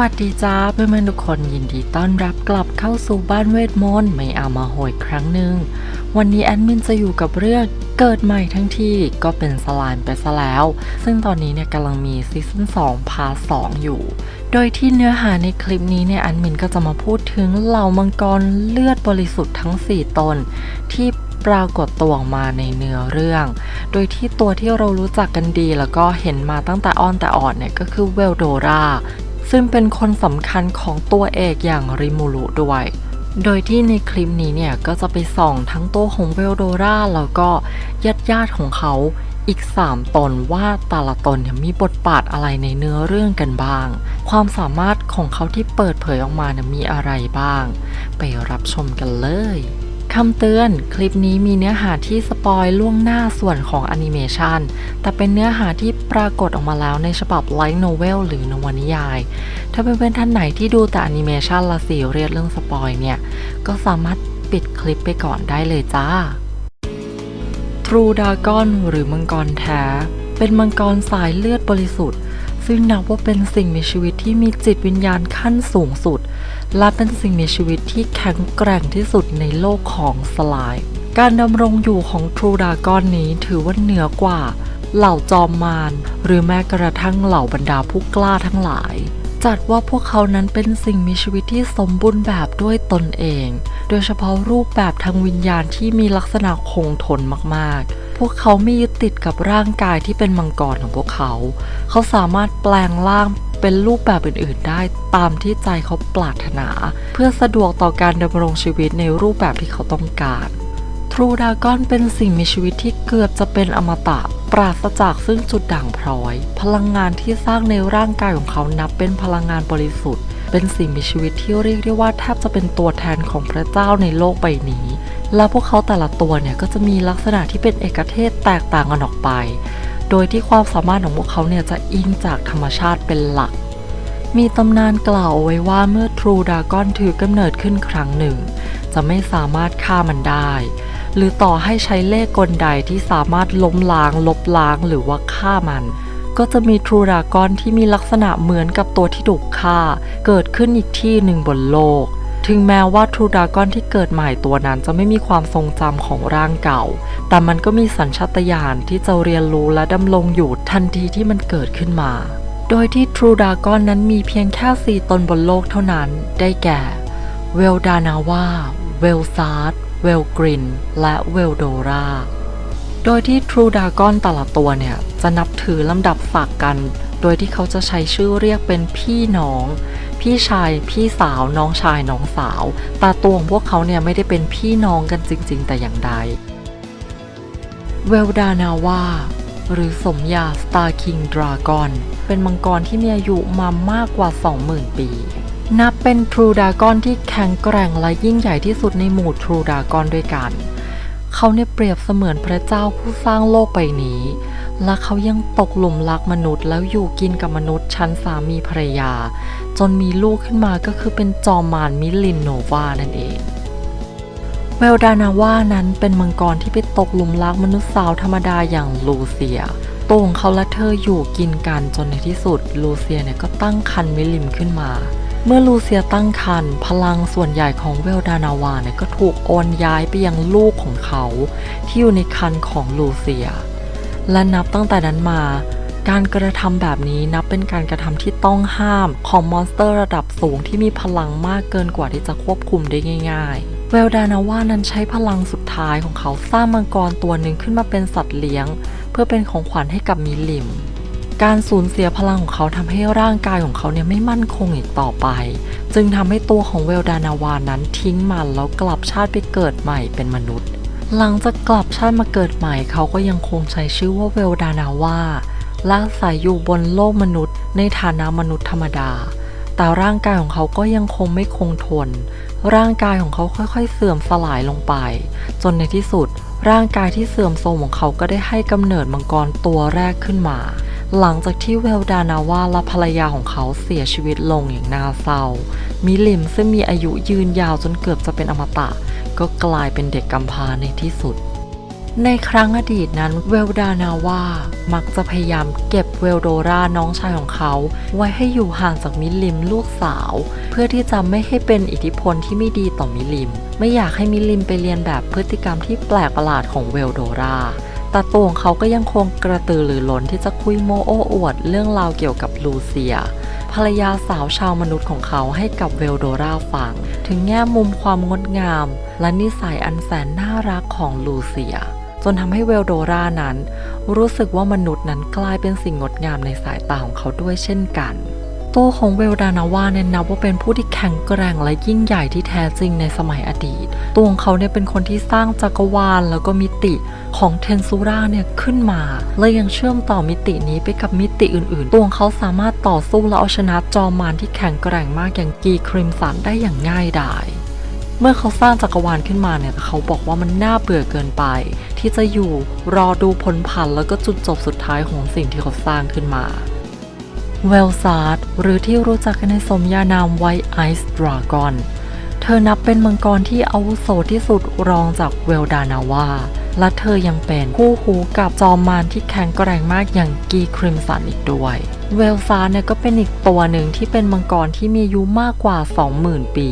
วัสดีจ้าเพื่อนๆทุกคนยินดีต้อนรับกลับเข้าสู่บ้านเวทมนต์ไม่เอามาโหยครั้งหนึ่งวันนี้แอดมินจะอยู่กับเรื่องเกิดใหม่ทั้งที่ก็เป็นสไลม์ไปซะแล้ว ซึ่งตอนนี้เนี่ยกำลังมีซีซั่น2พาร์ท2อยู่ โดยที่เนื้อหาในคลิปนี้เนี่ยแอดมินก็จะมาพูดถึงเหล่ามังกรเลือดบริสุทธิ์ทั้ง 4 ตน ที่ปรากฏตัวออกมาในเนื้อเรื่อง โดยที่ตัวที่เรารู้จักกันดีแล้วก็เห็นมาตั้งแต่อ้อนแต่อ่อนเนี่ยก็คือเวลโดรา ซึ่งเป็นคนสำคัญของตัวเอกอย่างริมูรุด้วย โดยที่ในคลิปนี้เนี่ยก็จะไปส่องทั้งตัวของเวลโดราแล้วก็ญาติญาติๆของเขาอีก 3 ตนว่าแต่ละตนเนี่ยมีบทบาทอะไรในเนื้อเรื่องกันบ้าง ความสามารถของเขาที่เปิดเผยออกมาเนี่ยมีอะไรบ้าง ไปรับชมกันเลย คำเตือน คลิปนี้มีเนื้อหาที่สปอยล่วงหน้าส่วนของแอนิเมชันแต่เป็นเนื้อหาที่ปรากฏออกมาแล้วในฉบับไลท์โนเวลหรือนวนิยาย ถ้าเพื่อนๆท่านไหนที่ดูแต่แอนิเมชันละสีเรียดเรื่องสปอยเนี่ย ก็สามารถปิดคลิปไปก่อนได้เลยจ้าทรูดากอนหรือมังกรแท้ เป็นมังกรสายเลือดบริสุทธิ์ ซึ่งนับว่าเป็นสิ่งมีชีวิตที่มีจิตวิญญาณขั้นสูงสุด และเป็นสิ่งมีชีวิตที่แข็งแกร่งที่สุดในโลกของสลาย การดำรงอยู่ของทรูดากอนนี้ถือว่าเหนือกว่า เหล่าจอมมารหรือแม้กระทั่งเหล่าบรรดาผู้กล้าทั้งหลาย จัดว่าพวกเขานั้นเป็นสิ่งมีชีวิตที่สมบูรณ์แบบด้วยตนเอง โดยเฉพาะรูปแบบทางวิญญาณที่มีลักษณะคงทนมากๆ พวกเขาไม่ยึดติดกับร่างกายที่เป็นมังกรของพวกเขา เขาสามารถแปลงร่างเป็นรูปแบบอื่นๆ ได้ตามที่ใจเขาปรารถนา เพื่อสะดวกต่อการดำรงชีวิตในรูปแบบที่เขาต้องการ ทรูดากอนเป็นสิ่งมีชีวิตที่เกือบจะเป็นอมตะ ปราศจากซึ่งจุดด่างพร้อย พลังงานที่สร้างในร่างกายของเขานับเป็นพลังงานบริสุทธิ์ เป็นสิ่งมีชีวิตที่เรียกได้ว่าแทบจะเป็นตัวแทนของพระเจ้าในโลกใบนี้ และพวกเขาแต่ละตัวเนี่ยก็จะมีลักษณะที่เป็นเอกเทศแตกต่างกันออกไป โดยที่ความสามารถของพวกเขาเนี่ยจะอิงจากธรรมชาติเป็นหลัก มีตำนานกล่าวเอาไว้ว่าเมื่อทรูดากอนถือกำเนิดขึ้นครั้งหนึ่ง จะไม่สามารถฆ่ามันได้ หรือต่อให้ใช้เลขกลใดที่สามารถล้มล้าง ลบล้างหรือว่าฆ่ามัน ก็จะมีทรูดากอนที่มีลักษณะเหมือนกับตัวที่ถูกฆ่า เกิดขึ้นอีกที่หนึ่งบนโลก ถึงแม้ว่าทรูดากอนที่เกิดใหม่ตัวนั้นจะไม่มีความทรงจำของร่างเก่า แต่มันก็มีสัญชาตญาณที่จะเรียนรู้และดำรงอยู่ทันทีที่มันเกิดขึ้นมา โดยที่ทรูดากอนนั้นมีเพียงแค่สี่ตนบนโลกเท่านั้น ได้แก่ เวลดานาวาเวลซาร์ เวลกริน และเวลโดรา โดยที่ทรูดากอนแต่ละตัวเนี่ย จะนับถือลำดับศักกัน โดยที่เขาจะใช้ชื่อเรียกเป็นพี่น้อง พี่ชาย พี่สาว น้องชาย น้องสาว แต่ตัวของพวกเขาเนี่ยไม่ได้เป็นพี่น้องกันจริง ๆ แต่อย่างใด เวลดานาวาหรือสมญาสตาร์คิงดรากอนเป็นมังกรที่มีอายุมามากกว่า 20,000 ปี นับเป็นทรูดากอนที่แข็งแกร่งและยิ่งใหญ่ที่สุดในหมู่ทรูดากอนด้วยกัน เขาเนี่ยเปรียบเสมือนพระเจ้าผู้สร้างโลกใบนี้ และเขายังตกหลุมรักมนุษย์แล้วอยู่กินกับมนุษย์ชั้นสามีภรรยา จนมีลูกขึ้นมาก็คือเป็นจอมมารมิลินโนวานั่นเองเวลดานาว่านั้นเป็นมังกรที่ไปตกหลุมรักมนุษย์สาวธรรมดาอย่างลูเซียตัวของเขาและเธออยู่กินกันจนในที่สุดลูเซียเนี่ยก็ตั้งคันมิลิมขึ้นมา เมื่อลูเซียตั้งคันพลังส่วนใหญ่ของเวลดานาวาเนี่ยก็ถูกโอนย้ายไปยังลูกของเขา ที่อยู่ในคันของลูเซีย และนับตั้งแต่นั้นมา การกระทำแบบนี้นับเป็นการกระทำที่ต้องห้ามของมอนสเตอร์ระดับสูงที่มีพลังมากเกินกว่าที่จะควบคุมได้ง่าย ๆ เวลดานาว่านั้นใช้พลังสุดท้ายของเขาสร้างมังกรตัวหนึ่งขึ้นมาเป็นสัตว์เลี้ยง เพื่อเป็นของขวัญให้กับมิลิม การสูญเสียพลังของเขาทำให้ร่างกายของเขาเนี่ยไม่มั่นคงอีกต่อไป จึงทำให้ตัวของเวลดานาวานั้นทิ้งมันแล้วกลับชาติไปเกิดใหม่เป็นมนุษย์ หลังจากกลับชาติมาเกิดใหม่ เขาก็ยังคงใช้ชื่อว่าเวลดานาวาและอาศัยอยู่บนโลกมนุษย์ ในฐานะมนุษย์ธรรมดา แต่ร่างกายของเขาก็ยังคงไม่คงทน ร่างกายของเขาค่อยๆ เสื่อมสลายลงไป จนในที่สุด ร่างกายที่เสื่อมโทรมของเขาก็ได้ให้กำเนิดมังกรตัวแรกขึ้นมา หลังจากที่เวลดานาวาและภรรยาของเขาเสียชีวิตลงอย่างน่าเศร้า มิลิมซึ่งมีอายุยืนยาวจนเกือบจะเป็นอมตะ ก็กลายเป็นเด็กกำพร้าในที่สุด ในครั้งอดีตนั้นเวลดานาว่ามักจะพยายามเก็บเวลโดราน้องชายของเขา ไว้ให้อยู่ห่างจากมิลิมลูกสาว เพื่อที่จะไม่ให้เป็นอิทธิพลที่ไม่ดีต่อมิลิม ไม่อยากให้มิลิมไปเรียนแบบพฤติกรรมที่แปลกประหลาดของเวลโดรา ต่ตัวของเขาก็ยังคงกระตือรือร้นที่จะคุยโมโอ้อวด เรื่องราวเกี่ยวกับลูเซีย ภรรยาสาวชาวมนุษย์ของเขาให้กับเวลโดราฟัง ถึงแง่มุมความงดงาม และนิสัยอันแสนน่ารักของลูเซีย จนทำให้เวลโดรานั้น รู้สึกว่ามนุษย์นั้นกลายเป็นสิ่งงดงามในสายตาของเขาด้วยเช่นกัน ตัวของเวลดานาวาเนี่ยนับว่าเป็นผู้ที่แข็งแกร่งและยิ่งใหญ่ที่แท้จริงในสมัยอดีต ตัวของเขาเนี่ยเป็นคนที่สร้างจักรวาลแล้วก็มิติของเทนซูราเนี่ยขึ้นมา และยังเชื่อมต่อมิตินี้ไปกับมิติอื่นๆ ตัวของเขาสามารถต่อสู้และเอาชนะจอมมารที่แข็งแกร่งมากอย่างกีคริมสันได้อย่างง่ายดายเมื่อเขาสร้างจักรวาลขึ้นมาเนี่ยเขาบอกว่ามันน่าเบื่อเกินไป ที่จะอยู่รอดูผลผันแล้วก็จุดจบสุดท้ายของสิ่งที่เขาสร้างขึ้นมา เวลซาร์ดหรือที่รู้จักกันในสมญานามไวไอซ์ดราก้อน เธอนับเป็นมังกรที่อาวุโสที่สุดรองจากเวลดานาวา และเธอยังเป็นคู่หูกับจอมมารที่แข็งแกร่งมากอย่างกีคริมสันอีกด้วย เวลซาร์ดเนี่ยก็เป็นอีกตัวหนึ่งที่เป็นมังกรที่มีอายุมากกว่า 20,000 ปี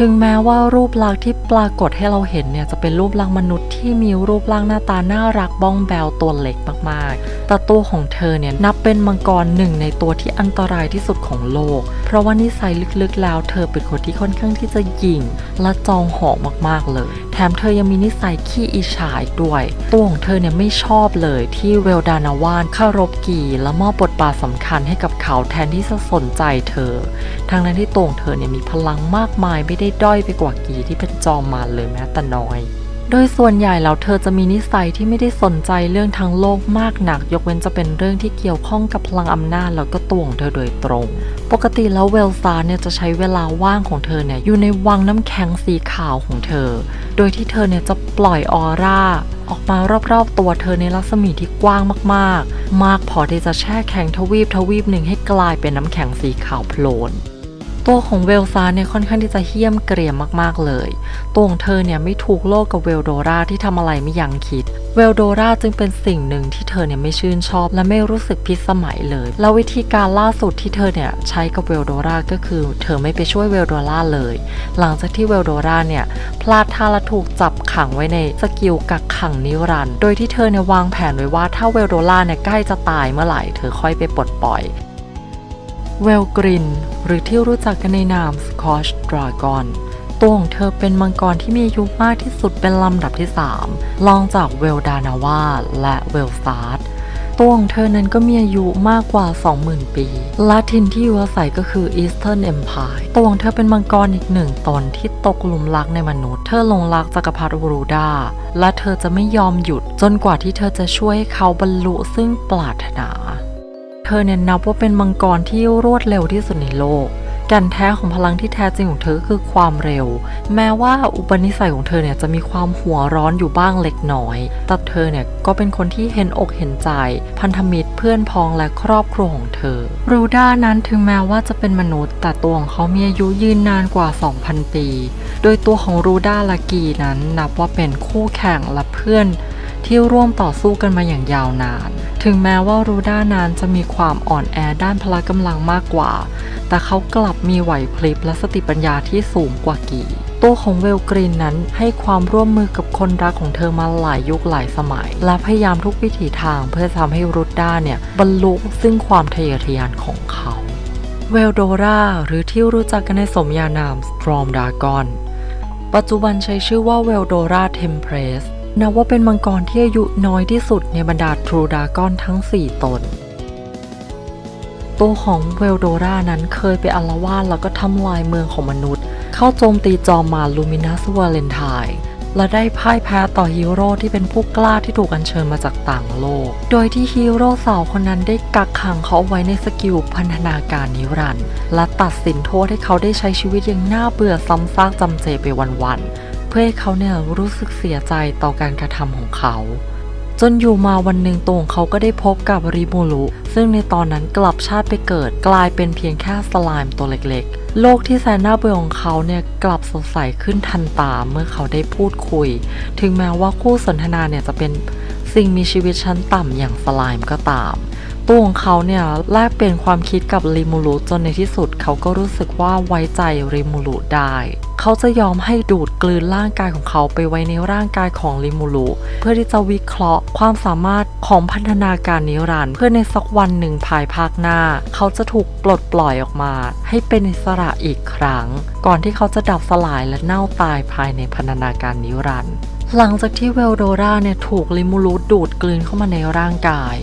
ถึงแม้ว่ารูปลักษณ์ที่ปรากฏให้เราเห็นเนี่ยจะเป็นรูปร่างมนุษย์ที่มีรูปร่างหน้าตาน่ารักบ้องแบวตัวเล็กมากๆ แต่ตัวของเธอเนี่ยนับเป็นมังกรหนึ่งในตัวที่อันตรายที่สุดของโลก เพราะว่านิสัยลึกๆแล้ว เธอเป็นคนที่ค่อนข้างที่จะหยิ่งและจองหองมากๆเลย แถมเธอยังมีนิสัยขี้อิจฉาอีกด้วย ตัวของเธอเนี่ยไม่ชอบเลยที่เวลดานาวานคารบกีและมอบบทบาทสำคัญให้กับเขาแทนที่จะสนใจเธอทั้งนั้นที่ตัวของเธอเนี่ยมีพลังมากมายไม่ได้ด้อยไปกว่ากีที่เป็นจอมมารเลยแม้แต่น้อย โดยส่วนใหญ่แล้วเธอจะมีนิสัยที่ไม่ได้สนใจเรื่องทางโลกมากหนัก ยกเว้นจะเป็นเรื่องที่เกี่ยวข้องกับพลังอำนาจแล้วก็ตัวของเธอโดยตรง ปกติแล้วเวลซาเนี่ยจะใช้เวลาว่างของเธอเนี่ยอยู่ในวังน้ำแข็งสีขาวของเธอ โดยที่เธอเนี่ยจะปล่อยออร่าออกมารอบๆตัวเธอในรัศมีที่กว้างมาก ๆ มากพอที่จะแช่แข็งทวีปทวีปหนึ่งให้กลายเป็นน้ำแข็งสีขาวโพลน ตัวของเวลซาเนี่ยค่อนข้างที่จะเหี้ยมเกรียมมากๆเลย ตัวของเธอเนี่ยไม่ถูกโลกกับเวลโดราที่ทำอะไรไม่ยั้งคิด เวลโดราจึงเป็นสิ่งหนึ่งที่เธอเนี่ยไม่ชื่นชอบ และไม่รู้สึกพิสมัยเลย แล้ววิธีการล่าสุดที่เธอเนี่ยใช้กับเวลโดราก็คือ เธอไม่ไปช่วยเวลโดราเลย หลังจากที่เวลโดราเนี่ยพลาดท่าและถูกจับขังไว้ในสกิลกักขังนิรันด์โดยที่เธอเนี่ยวางแผนไว้ว่าถ้าเวลโดราเนี่ยใกล้จะตายเมื่อไหร่เธอค่อยไปปลดปล่อย เวลกริน หรือที่รู้จักกันในนามสกอชดราก้อนตัวของเธอเป็นมังกรที่มีอายุมากที่สุดเป็นลำดับที่ 3 รองจากเวลดานาวาและเวลซาร์ดตัวของเธอนั้นก็มีอายุมากกว่า 20,000 ปีและทินที่อยู่อาศัยก็คือ Eastern Empire ตัวของเธอเป็นมังกรอีกหนึ่งตนที่ตกหลุมรักในมนุษย์ เธอหลงรักจักรพรรดิอูรูดา และเธอจะไม่ยอมหยุดจนกว่าที่เธอจะช่วยให้เขาบรรลุซึ่งปรารถนา เธอเนี่ยนับว่าเป็นมังกรที่รวดเร็วที่สุดในโลกแก่นแท้ของพลังที่แท้จริงของเธอคือความเร็ว แม้ว่าอุปนิสัยของเธอเนี่ยจะมีความหัวร้อนอยู่บ้างเล็กน้อย แต่เธอเนี่ยก็เป็นคนที่เห็นอกเห็นใจ พันธมิตรเพื่อนพ้องและครอบครัวของเธอ รูด้านั้นถึงแม้ว่าจะเป็นมนุษย์ แต่ตัวของเขามีอายุยืนนานกว่า 2,000 ปี โดยตัวของรูด้าและกีนั้นนับว่าเป็นคู่แข่งและเพื่อน ที่ร่วมต่อสู้กันมาอย่างยาวนาน ถึงแม้ว่ารูด้านั้นจะมีความอ่อนแอด้านพละกำลังมากกว่า แต่เขากลับมีไหวพริบและสติปัญญาที่สูงกว่ากีตัวของเวลกรีนนั้นให้ความร่วมมือกับคนรักของเธอมาหลายยุคหลายสมัย และพยายามทุกวิถีทางเพื่อทำให้รูด้าเนี่ยบรรลุซึ่งความทะเยอทะยานของเขาเวลโดราหรือที่รู้จักกันในสมญานามสตรอมดากอนปัจจุบันใช้ชื่อว่าเวลโดราเทมเพรส นับว่าเป็นมังกรที่อายุน้อยที่สุดในบรรดาทรูดากอนทั้ง 4 ตน ตัวของเวลโดรานั้นเคยไปอาละวาดแล้วก็ทำลายเมืองของมนุษย์ เข้าโจมตีจอมมาลูมินัสวาเลนไทน์และได้พ่ายแพ้ต่อฮีโร่ที่เป็นผู้กล้าที่ถูกอัญเชิญมาจากต่างโลก โดยที่ฮีโร่สาวคนนั้นได้กักขังเขาไว้ในสกิลพันธนาการนิรันดร์และตัดสินโทษให้เขาได้ใช้ชีวิตอย่างน่าเบื่อซ้ำซากจำเจไปวันๆ พื่อให้เขาเนี่ยรู้สึกเสียใจต่อการกระทำของเขา จนอยู่มาวันหนึ่งตัวของเขาก็ได้พบกับริมูรุซึ่งในตอนนั้นกลับชาติไปเกิดกลายเป็นเพียงแค่สไลม์ตัวเล็กๆ โลกที่แสนน่าเบื่อของเขาเนี่ยกลับสดใสขึ้นทันตาเมื่อเขาได้พูดคุย ถึงแม้ว่าคู่สนทนาเนี่ยจะเป็นสิ่งมีชีวิตชั้นต่ำอย่างสไลม์ก็ตาม ตัวของเขาเนี่ยแลกเปลี่ยนความคิดกับริมูรุจนในที่สุดเขาก็รู้สึกว่าไว้ใจริมูรุได้ เขาจะยอมให้ดูดกลืนร่างกายของเขาไปไว้ในร่างกายของริมูรุเพื่อที่จะวิเคราะห์ความสามารถของพันธนาการนิรันด์เพื่อในสักวันหนึ่งภายภาคหน้า เขาจะถูกปลดปล่อยออกมา ให้เป็นอิสระอีกครั้ง ก่อนที่เขาจะดับสลายและเน่าตายภายในพันธนาการนิรันด์หลังจากที่เวลโดราเนี่ยถูกลิมูรุดูดกลืนเข้ามาในร่างกาย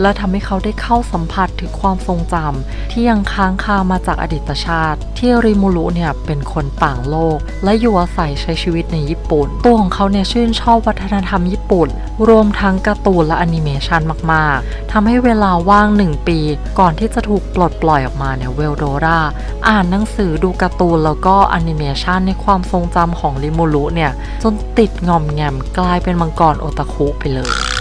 และทำให้เขาได้เข้าสัมผัสถึงความทรงจำที่ยังค้างคามาจากอดีตชาติ ที่ริมูรุเนี่ยเป็นคนต่างโลก และอยู่อาศัยใช้ชีวิตในญี่ปุ่น ตัวของเขาเนี่ยชื่นชอบวัฒนธรรมญี่ปุ่น รวมทั้งการ์ตูนและแอนิเมชันมากๆทำให้เวลาว่างหนึ่งปี ก่อนที่จะถูกปลดปล่อยออกมาเนี่ยเวลโดราอ่านหนังสือดูการ์ตูนแล้วก็แอนิเมชันในความทรงจำของริมูรุเนี่ยจนติดงอมแงมกลายเป็นมังกรโอตาคุไปเลย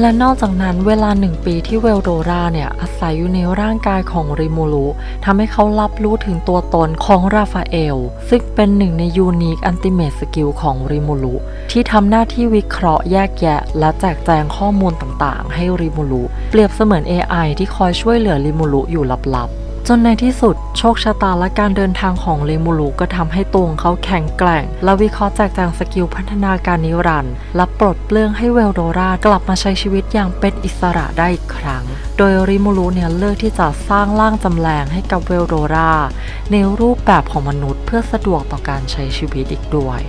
และนอกจากนั้นเวลาหนึ่งปีที่เวลโดราเนี่ยอาศัยอยู่ในร่างกายของริมูรุทำให้เขารับรู้ถึงตัวตนของราฟาเอล ซึ่งเป็นหนึ่งในยูนิคอันติเมตสกิลของริมูรุที่ทำหน้าที่วิเคราะห์แยกแยะ และแจกแจงข้อมูลต่างๆ ให้ริมูรุเปรียบเสมือน AI ที่คอยช่วยเหลือริมูรุอยู่ลับๆ จนในที่สุดโชคชะตาและการเดินทางของเรมูรุก็ทำให้ตวงเขาแข็งแกร่ง และวิเคราะห์แจกแจงสกิลพัฒนาการนิรันดร์และปลดเปลื้องให้เวลโดรากลับมาใช้ชีวิตอย่างเป็นอิสระได้อีกครั้ง โดยริมูรุเนี่ยเลือกที่จะสร้างร่างจำแรงให้กับเวลโดราในรูปแบบของมนุษย์เพื่อสะดวกต่อการใช้ชีวิตอีกด้วย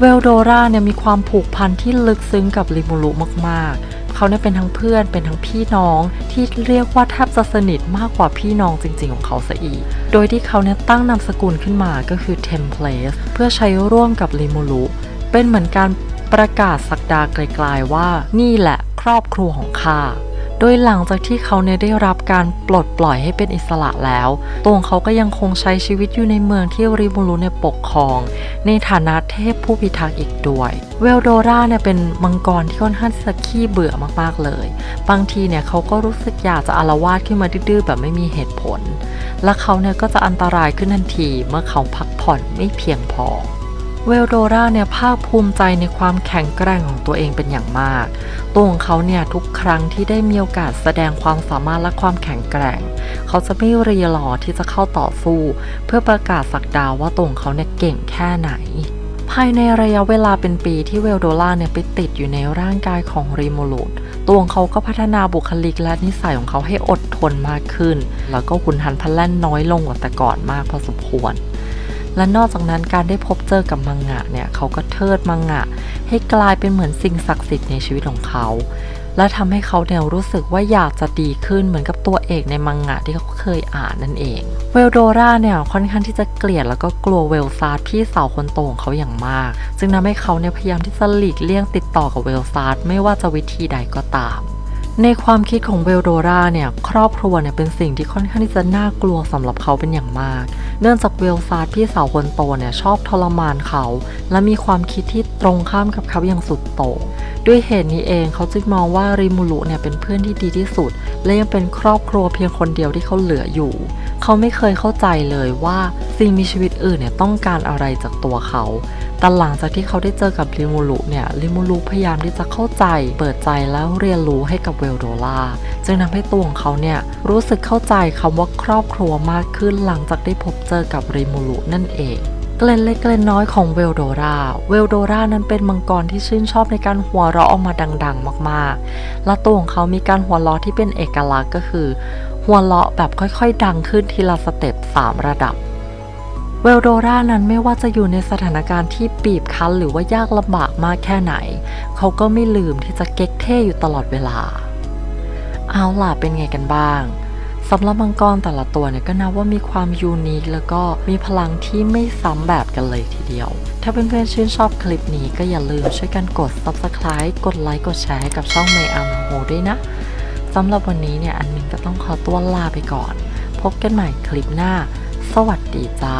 เวลโดราเนี่ยมีความผูกพันที่ลึกซึ้งกับริมูรุมากๆ เขาเนี่ยเป็นทั้งเพื่อนเป็นทั้งพี่น้องที่เรียกว่าแทบจะสนิทมากกว่าพี่น้องจริง ๆ ของเขาซะอีก โดยที่เขาเนี่ยตั้งนามสกุลขึ้นมาก็คือ Templace เพื่อใช้ร่วมกับลิมูรุเป็นเหมือนการประกาศสักดาไกลๆว่านี่แหละครอบครัวของข้า โดยหลังจากที่เขาเนี่ยได้รับการปลดปล่อยให้เป็นอิสระแล้วตัวงเขาก็ยังคงใช้ชีวิตอยู่ในเมืองที่ริมูรุเนี่ยปกครอง ในฐานะเทพผู้พิทักษ์อีกด้วย เวลโดราเนี่ยเป็นมังกรที่ค่อนข้างจะขี้เบื่อมากๆเลย บางทีเนี่ยเขาก็รู้สึกอยากจะอารวาสขึ้นมาดื้อๆแบบไม่มีเหตุผล และเขาเนี่ยก็จะอันตรายขึ้นทันทีเมื่อเขาพักผ่อนไม่เพียงพอ เวลโดราเนี่ยภาคภูมิใจในความแข็งแกร่งของตัวเองเป็นอย่างมาก ตัวของเขาเนี่ยทุกครั้งที่ได้มีโอกาสแสดงความสามารถและความแข็งแกร่ง เขาจะไม่รีรอที่จะเข้าต่อสู้ เพื่อประกาศสักดาว่าตัวของเขาเนี่ยเก่งแค่ไหน ภายในระยะเวลาเป็นปีที่เวลโดล่าเนี่ยไปติดอยู่ในร่างกายของรีโมลูดตัวของเขาก็พัฒนาบุคลิกและนิสัยของเขาให้อดทนมากขึ้น แล้วก็หุนหันพลันแล่นน้อยลงกว่าแต่ก่อนมากพอสมควร และนอกจากนั้นการได้พบเจอกับมังงะเนี่ยเขาก็เทิดมังงะ ให้กลายเป็นเหมือนสิ่งศักดิ์สิทธิ์ในชีวิตของเขา และทำให้เขาเนี่ยรู้สึกว่าอยากจะดีขึ้นเหมือนกับตัวเอกในมังงะที่เขาเคยอ่านนั่นเอง เวลโดราเนี่ยค่อนข้างที่จะเกลียดแล้วก็กลัวเวลซาร์พี่สาวคนโตของเขาอย่างมาก จึงทำให้เขาเนี่ยพยายามที่จะหลีกเลี่ยงติดต่อกับเวลซาร์ไม่ว่าจะวิธีใดก็ตามในความคิดของเวลโดราเนี่ยครอบครัวเนี่ยเป็นสิ่งที่ค่อนข้างที่จะน่ากลัวสำหรับเขาเป็นอย่างมาก เนื่องจากเวลซาร์พี่สาวคนโตเนี่ยชอบทรมานเขา และมีความคิดที่ตรงข้ามกับเขาอย่างสุดโต่งด้วยเหตุนี้เองเขาจึงมองว่าริมูรุเนี่ยเป็นเพื่อนที่ดีที่สุด และยังเป็นครอบครัวเพียงคนเดียวที่เขาเหลืออยู่ เขาไม่เคยเข้าใจเลยว่าสิ่งมีชีวิตอื่นเนี่ยต้องการอะไรจากตัวเขาแต่หลังจากที่เขาได้เจอกับริมูรุเนี่ยริมูรุพยายามที่จะเข้าใจ เปิดใจแล้วเรียนรู้ให้กับเวลโดล่าจึงทำให้ตัวของเขาเนี่ยรู้สึกเข้าใจคำว่าครอบครัวมากขึ้นหลังจากได้พบเจอกับริมูรุนั่นเอง เกลนเล็กเกลนน้อยของเวลโดรา เวลโดรานั้นเป็นมังกรที่ชื่นชอบในการหัวเราะออกมาดัง ๆ มากๆ และตัวของเขามีการหัวเราะที่เป็นเอกลักษณ์ก็คือ หัวเราะแบบค่อยๆ ดังขึ้นทีละสเต็ป3ระดับ เวลโดรานั้นไม่ว่าจะอยู่ในสถานการณ์ที่บีบคั้นหรือว่ายากลำบากมากแค่ไหน เขาก็ไม่ลืมที่จะเก๊กเท่อยู่ตลอดเวลา เอาล่ะเป็นไงกันบ้าง สำหรับมังกรแต่ละตัวเนี่ยก็นับว่ามีความยูนิคแล้วก็มีพลังที่ไม่ซ้ำแบบกันเลยทีเดียว ถ้าเพื่อนๆชื่นชอบคลิปนี้ก็อย่าลืมช่วยกันกด subscribe กดไลค์กดแชร์ให้กับช่องเมย์อาร์โฮด้วยนะสำหรับวันนี้เนี่ยอันมินก็ต้องขอตัวลาไปก่อน พบกันใหม่คลิปหน้า สวัสดีจ้า